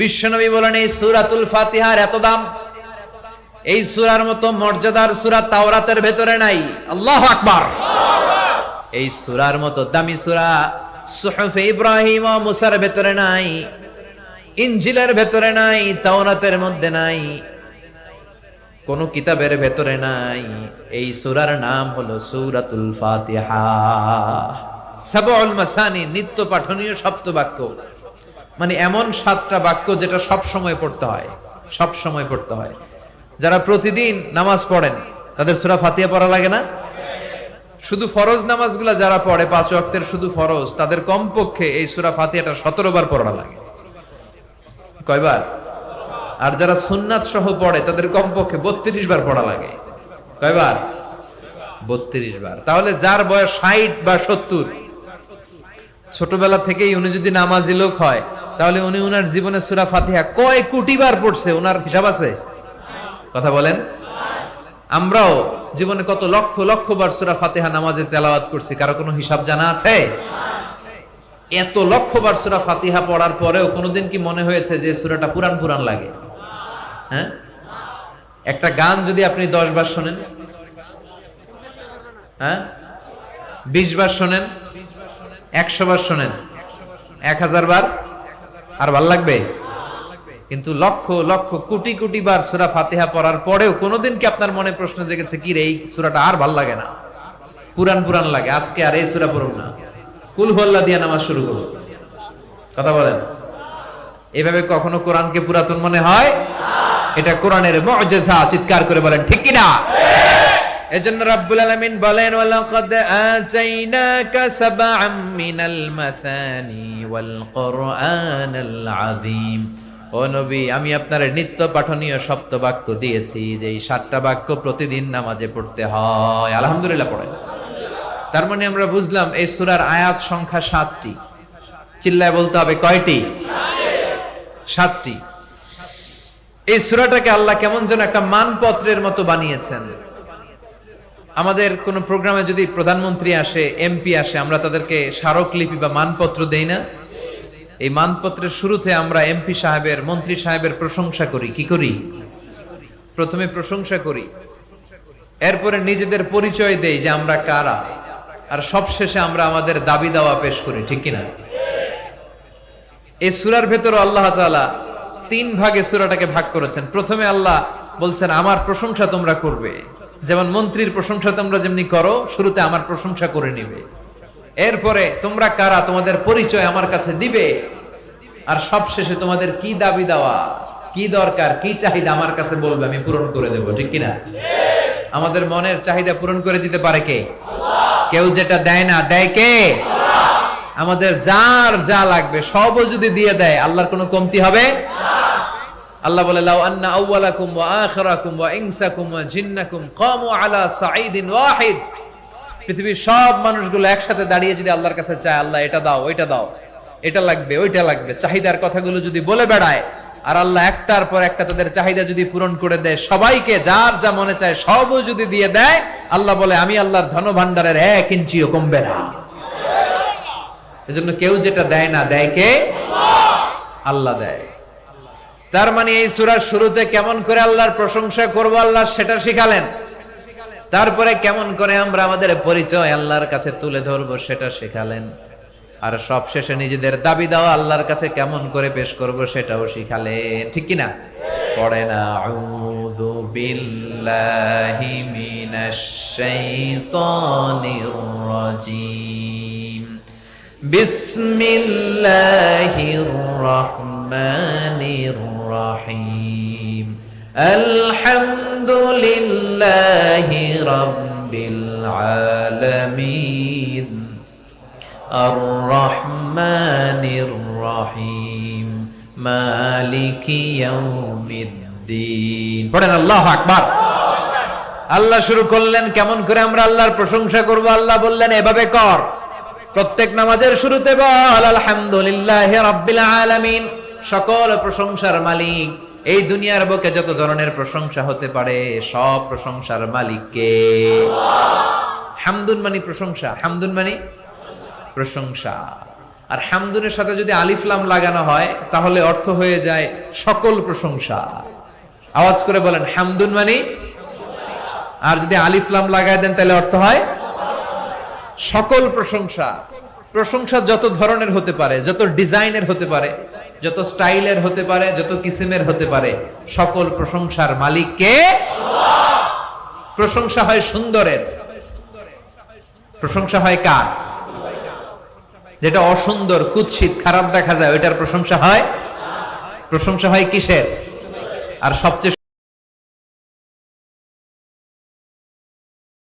বিশ্বনবী বলেন, এই সুরাতুল ফাতিহার এত দাম? এই সুরার মতো মর্যাদার সুরা তাওরাতের ভেতরে নাই। আল্লাহ আকবার। এই সুরার মতো দামি সুরা সুহফে ইব্রাহিম ও মুসার ভেতরে নাই, ইনজিলের ভেতরে নাই, তাওরাতের মধ্যে নাই, কোন কিতাবের ভেতরে নাই। এই সুরার নাম হলো সূরাতুল ফাতিহা। সাবউল মাসানি, নিত্য পাঠনীয় সপ্ত বাক্য মানে এমন সাতটা বাক্য যেটা সব সময় পড়তে হয়, সব সময় পড়তে হয়। যারা প্রতিদিন নামাজ পড়েন, তাদের সূরা ফাতিয়া পড়া লাগে না? শুধু ফরজ নামাজগুলা যারা পড়ে, পাঁচ ওয়াক্তের শুধু ফরজ, তাদের কমপক্ষে এই সুরা ফাতিয়াটা সতেরো বার পড়া লাগে। কয়বার? আর যারা সুন্নাত সহ পড়ে, তাদের কমপক্ষে বত্রিশ বার পড়া লাগে। কয়বার? বত্রিশ বার। তাহলে যার বয়স ষাট বা সত্তর, ছোটবেলা থেকেই উনি যদি নামাজি লোক হয় তাহলে উনি উনার জীবনে সুরা ফাতিহা কয় কোটি বার পড়ছে? ওনার হিসাব আছে? কথা বলেন। আমরাও জীবনে কত লক্ষ লক্ষ বার সুরা ফাতিহা নামাজে তেলাওয়াত করছি, কারও কোনো হিসাব জানা আছে? এত লক্ষ বার সুরা ফাতিহা পড়ার পরেও কোনোদিন কি মনে হয়েছে যে সুরাটা পুরান পুরান লাগে? হ্যাঁ? একটা গান যদি আপনি দশ বার শোনেন হ্যাঁ? বিশ বার শোনেন, একশো বার শোনেন, এক হাজার বার আর ভালো লাগবে? কিন্তু লক্ষ লক্ষ, কোটি কোটি বার সুরা ফাতিহা পড়ার পরেও কোনোদিন কি আপনার মনে প্রশ্ন জেগেছে, কি রে, এই সুরাটা আর ভালো লাগে না? পুরান পুরান লাগে, আজকে আর এই সুরা পড়ুন না। কুল হল্লা দিয়ে নামাজ শুরু করুন। কথা বলেন। এভাবে কখনো কোরআনকে পুরাতন মনে হয়? এটা কোরআনের মুআজিজা চিৎকার করে বলেন, ঠিক কি না এজন্য রাব্বুল আলামিন বলেন, ওয়ালাকাদ আতাইনাকা সাবআম মিনাল মাসানি ওয়াল কুরআনাল আযীম। ও নবী, আমি আপনার নিত্য পাঠনীয় সপ্ত বাক্য দিয়েছি, যে এই সাতটা বাক্য প্রতিদিন নামাজে পড়তে হয়। আলহামদুলিল্লাহ পড়েন। তার মানে আমরা বুঝলাম, এই সূরার আয়াত সংখ্যা সাতটি। চিল্লায় বলতে হবে, কয়টি? সাতটি। এই সূরাটাকে আল্লাহ কেমন যেন একটা মানপত্রের মতো বানিয়েছেন। আমাদের কোন প্রোগ্রামে যদি প্রধানমন্ত্রী আসে এমপি আসে, আমরা তাদেরকে স্মারকলিপি বা মানপত্র দেই না? এই মানপত্রের শুরুতে আমরা এমপি সাহেবের, মন্ত্রী সাহেবের প্রশংসা করি। কি করি? প্রথমে প্রশংসা করি। এরপরে নিজেদের পরিচয় দেই যে আমরা কারা। আর সবশেষে আমরা আমাদের দাবি দাওয়া পেশ করি, ঠিক কিনা? এই সুরার ভেতরে আল্লাহ তাআলা তিন ভাগে সুরাটাকে ভাগ করেছেন। প্রথমে আল্লাহ বলছেন, আমার প্রশংসা তোমরা করবে। যেমন মন্ত্রীর প্রশংসা তোমরা যেমনি করো শুরুতে আমার প্রশংসা করে নিবে। এরপরে তোমরা কারা তোমাদের পরিচয় আমার কাছে দিবে? আর সবশেষে তোমাদের কি দাবি দেওয়া? কি দরকার? কি চাহিদা আমার কাছে বলবে? আমি পূরণ করে দেব ঠিক কিনা? আমাদের মনের চাহিদা পূরণ করে দিতে পারে কে? কেউ যেটা দেয় না দেয় কে? আমাদের যার যা লাগবে সবও যদি দিয়ে দেয় আল্লাহর কোনো কমতি হবে? আল্লাহ বলে, লাউ আন্না আউওয়ালাকুম ওয়া আখিরাকুম ওয়া ইনসাকুম ওয়া জিন্নাকুম কামু আলা সাঈদিন ওয়াহিদ। পৃথিবীর সব মানুষগুলো একসাথে দাঁড়িয়ে যদি আল্লাহর কাছে চায়, আল্লাহ, এটা দাও, ওইটা দাও, এটা লাগবে, ওইটা লাগবে। চাহিদার কথাগুলো যদি বলে বেড়ায়, আর আল্লাহ একটার পর একটা তাদের চাহিদা যদি পূরণ করে দেয়, সবাইকে যার যা মনে চায় সবও যদি দিয়ে দেয়, আল্লাহ বলে, আমি আল্লাহর ধন ভান্ডারের এক ইঞ্চিও কমবে না। এজন্য কেউ যেটা দেয় না, দেয় কে? আল্লাহ দেয়। তার মানে এই সুরার শুরুতে কেমন করে আল্লাহর প্রশংসা করব আল্লাহ সেটা শিখালেন। তারপরে কেমন করে আমরা আমাদের পরিচয় আল্লাহর কাছে তুলে ধরবো সেটা শেখালেন। আর সব শেষে নিজেদের দাবি দেওয়া আল্লাহর কাছে কেমন করে পেশ করব সেটাও শিখালেন। ঠিক কিনা পড়ে না, আউযু বিল্লাহি মিনাশ শাইতানির রাজিম। বিসমিল্লাহির রহমানির রহিম আলহামদুলিল্লাহি রাব্বিল আলামিন الرحمن الرحيم مالك يوم الدين পড়েন আল্লাহ আকবার আল্লাহ শুরু করলেন কেমন করে আমরা আল্লাহর প্রশংসা করব আল্লাহ বললেন এভাবে কর প্রত্যেক নামাজের শুরুতে বল আলহামদুলিল্লাহ রাব্বিল আলামিন সকল প্রশংসার মালিক। এই দুনিয়ার বুকে যত ধরনের প্রশংসা হতে পারে, সব প্রশংসার মালিককে। হামদুন মানি প্রশংসা, হামদুন মানি প্রশংসা। আর হামদুনের সাথে যদি আলিফলাম লাগানো হয়, তাহলে অর্থ হয়ে যায় সকল প্রশংসা। আওয়াজ করে বলেন, হামদুন মানে। আর যদি আলিফলাম লাগায় দেন, তাহলে অর্থ হয় সকল প্রশংসা। প্রশংসা যত ধরনের হতে পারে, যত ডিজাইনের হতে পারে যত স্টাইলের হতে পারে, যত কিসিমের হতে পারে, সকল প্রশংসার মালিক কে? প্রশংসা হয় সুন্দরের। প্রশংসা হয় কার? যেটা অসুন্দর, কুৎসিত, খারাপ দেখা যায়, ওইটার প্রশংসা হয়? প্রশংসা হয় কিসের? আর সবচেয়ে